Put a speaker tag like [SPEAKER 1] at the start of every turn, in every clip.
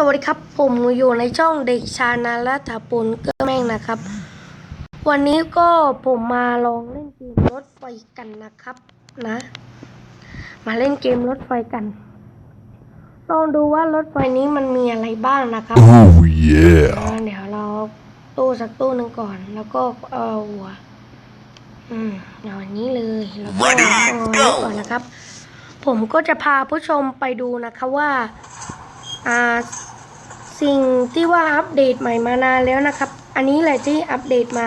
[SPEAKER 1] สวัสดีครับ ผมอยู่ในช่องเด็กชานาและถาปุนเกอร์แม่งนะครับ วันนี้ก็ผมมาลองเล่นเกมรถไฟกันนะครับนะ มาเล่นเกมรถไฟกัน ลองดูว่ารถไฟนี้มันมีอะไรบ้างนะครับ
[SPEAKER 2] Oh yeah.
[SPEAKER 1] อ่าเดี๋ยวเราตู้สักตู้หนึ่งก่อน แล้วก็เอาหัว อืมเอาอันนี้เลยแล้วก็
[SPEAKER 2] Ready,
[SPEAKER 1] เอาอันนี้
[SPEAKER 2] go
[SPEAKER 1] ก่อนนะครับ ผมก็จะพาผู้ชมไปดูนะคะว่าอ่า สิ่งที่ว่าอัปเดตใหม่มานานแล้วนะครับ อันนี้แหละที่อัปเดตมา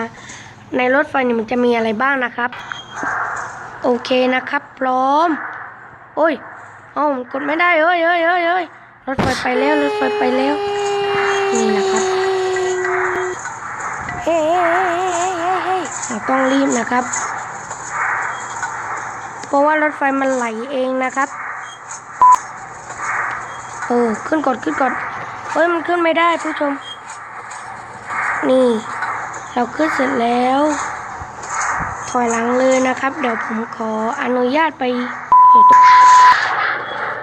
[SPEAKER 1] ในรถไฟเนี่ยมันจะมีอะไรบ้างนะครับ โอเคนะครับ พร้อม โอ้ยเอ้ากดไม่ได้เอ้ยเอ้ยเอ้ยเอ้ยรถไฟไปแล้วรถไฟไปแล้ว นี่นะครับเฮ้เฮ้เฮ้เฮ้เฮ้เราต้องรีบนะครับ เพราะว่ารถไฟมันไหลเองนะครับ เออ ขึ้นกดขึ้นกด เฮ้ยมันขึ้นไม่ได้ผู้ชม นี่ เราขึ้นเสร็จแล้วถอยหลังเลยนะครับ เดี๋ยวผมขออนุญาตไป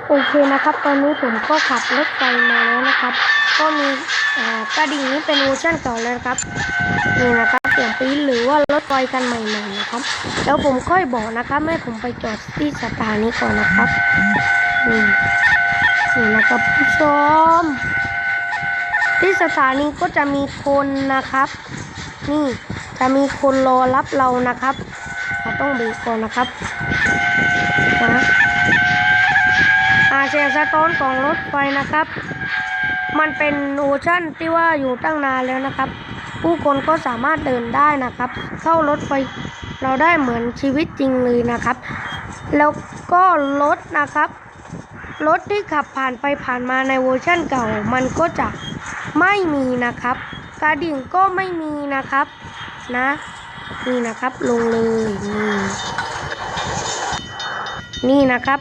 [SPEAKER 1] โอเคนะครับ ตอนนี้ผมก็ขับรถไฟมาแล้วนะครับ ก็มีอ่ากระดิ่งนี้เป็นเวอร์ชันเก่าแล้วนะครับนี่นะครับเสียงปี๊ดหรือว่ารถไฟกันใหม่ๆนะครับแล้วผมค่อยบอกนะครับให้ผมไปจอดที่สถานีก่อนนะครับนี่นี่นะครับผู้ชม ที่สถานีก็จะมีคนนะครับ นี่จะมีคนรอรับเรานะครับเราต้องเบรกก่อนนะครับนะอาเสียสะท้อนของรถไฟนะครับ มันเป็นโอชั่นที่ว่าอยู่ตั้งนานแล้วนะครับ ผู้คนก็สามารถเดินได้นะครับ เข้ารถไฟเราได้เหมือนชีวิตจริงเลยนะครับ แล้วก็รถนะครับรถที่ขับผ่านไปผ่านมาในเวอร์ชั่นเก่า มันก็จะ ไม่มีนะครับ กระดิ่งก็ไม่มีนะครับ นะนี่นะครับลงเลยนี่นี่นะครับ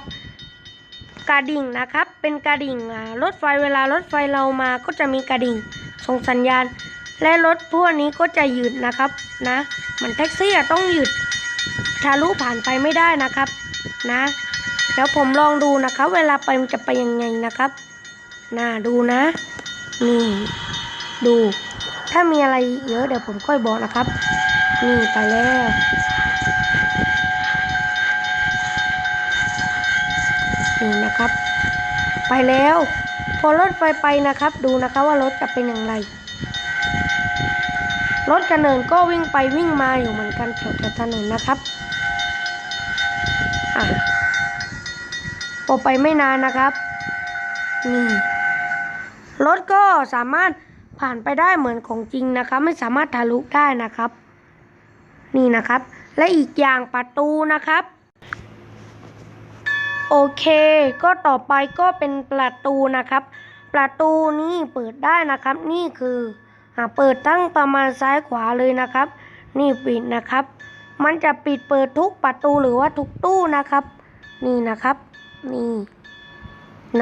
[SPEAKER 1] กระดิ่งนะครับ เป็นกระดิ่งรถไฟเวลารถไฟเรามาก็จะมีกระดิ่งส่งสัญญาณ และรถพวกนี้ก็จะหยุดนะครับนะมือนแท็กซี่ต้องหยุดทะลุผ่านไปไม่ได้นะครับนะเดี๋ยวผมลองดูนะครับ เวลาไปมันจะไปยังไงนะครับน่าดูนะ นี่ดู ถ้ามีอะไรเยอะเดี๋ยวผมค่อยบอกนะครับ นี่ไปแล้วนี่นะครับ ไปแล้ว พอรถไฟไปนะครับ ดูนะครับว่ารถจะเป็นอย่างไร รถกระเนินก็วิ่งไปวิ่งมาอยู่เหมือนกันแถวถนนนะครับอะพอไปไม่นานนะครับนี่ รถก็สามารถผ่านไปได้เหมือนของจริงนะครับ ไม่สามารถทะลุได้นะครับ นี่นะครับ และอีกอย่างประตูนะครับ โอเค ก็ต่อไปก็เป็นประตูนะครับ ประตูนี่เปิดได้นะครับ นี่คืออเปิดตั้งประมาณซ้ายขวาเลยนะครับ นี่ปิดนะครับ มันจะปิดเปิดทุกประตูหรือว่าทุกตู้นะครับ นี่นะครับ นี่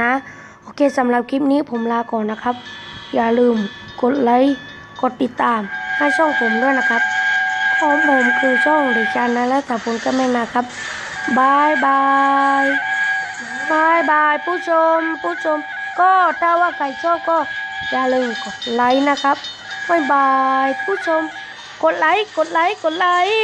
[SPEAKER 1] นะ โอเคสำหรับคลิปนี้ผมลาก่อนนะครับ อย่าลืมกดไลค์ กดติดตาม ให้ช่องผมด้วยนะครับของผมคือช่องเด็กชานะและแต่ผมก็ไม่นะครับบายบายบายบายผู้ชม ผู้ชม ก็ถ้าว่าใครชอบก็อย่าลืมกดไลค์นะครับบายบายผู้ชม กดไลค์ กดไลค์ กดไลค์